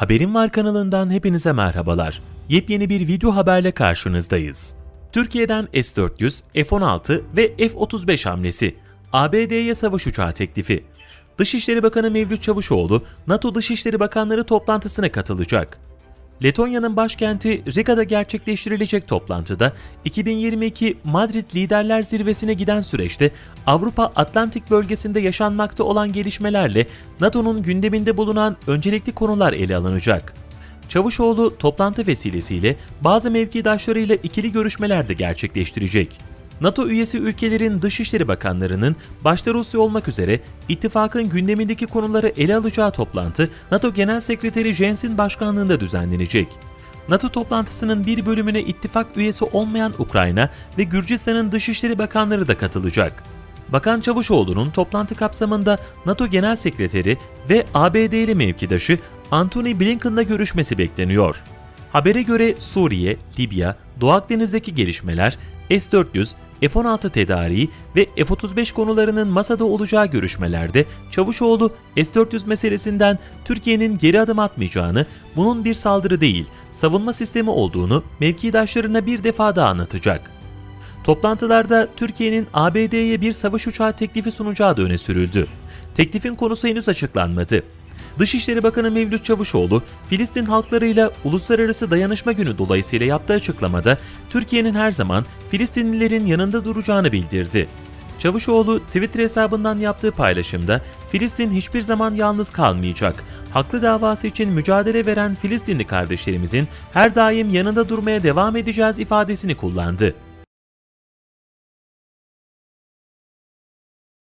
Haberim Var kanalından hepinize merhabalar. Yepyeni bir video haberle karşınızdayız. Türkiye'den S-400, F-16 ve F-35 hamlesi. ABD'ye savaş uçağı teklifi. Dışişleri Bakanı Mevlüt Çavuşoğlu, NATO Dışişleri Bakanları toplantısına katılacak. Letonya'nın başkenti Riga'da gerçekleştirilecek toplantıda 2022 Madrid Liderler Zirvesi'ne giden süreçte Avrupa Atlantik bölgesinde yaşanmakta olan gelişmelerle NATO'nun gündeminde bulunan öncelikli konular ele alınacak. Çavuşoğlu toplantı vesilesiyle bazı mevkidaşlarıyla ikili görüşmeler de gerçekleştirecek. NATO üyesi ülkelerin dışişleri bakanlarının başta Rusya olmak üzere ittifakın gündemindeki konuları ele alacağı toplantı NATO Genel Sekreteri Jens'in başkanlığında düzenlenecek. NATO toplantısının bir bölümüne ittifak üyesi olmayan Ukrayna ve Gürcistan'ın dışişleri bakanları da katılacak. Bakan Çavuşoğlu'nun toplantı kapsamında NATO Genel Sekreteri ve ABD'li mevkidaşı Antony Blinken'la görüşmesi bekleniyor. Habere göre Suriye, Libya, Doğu Akdeniz'deki gelişmeler, S-400, F-16 tedariği ve F-35 konularının masada olacağı görüşmelerde Çavuşoğlu S-400 meselesinden Türkiye'nin geri adım atmayacağını, bunun bir saldırı değil, savunma sistemi olduğunu mevkidaşlarına bir defa daha anlatacak. Toplantılarda Türkiye'nin ABD'ye bir savaş uçağı teklifi sunacağı da öne sürüldü. Teklifin konusu henüz açıklanmadı. Dışişleri Bakanı Mevlüt Çavuşoğlu, Filistin halklarıyla Uluslararası Dayanışma Günü dolayısıyla yaptığı açıklamada Türkiye'nin her zaman Filistinlilerin yanında duracağını bildirdi. Çavuşoğlu Twitter hesabından yaptığı paylaşımda Filistin hiçbir zaman yalnız kalmayacak. Haklı davası için mücadele veren Filistinli kardeşlerimizin her daim yanında durmaya devam edeceğiz ifadesini kullandı.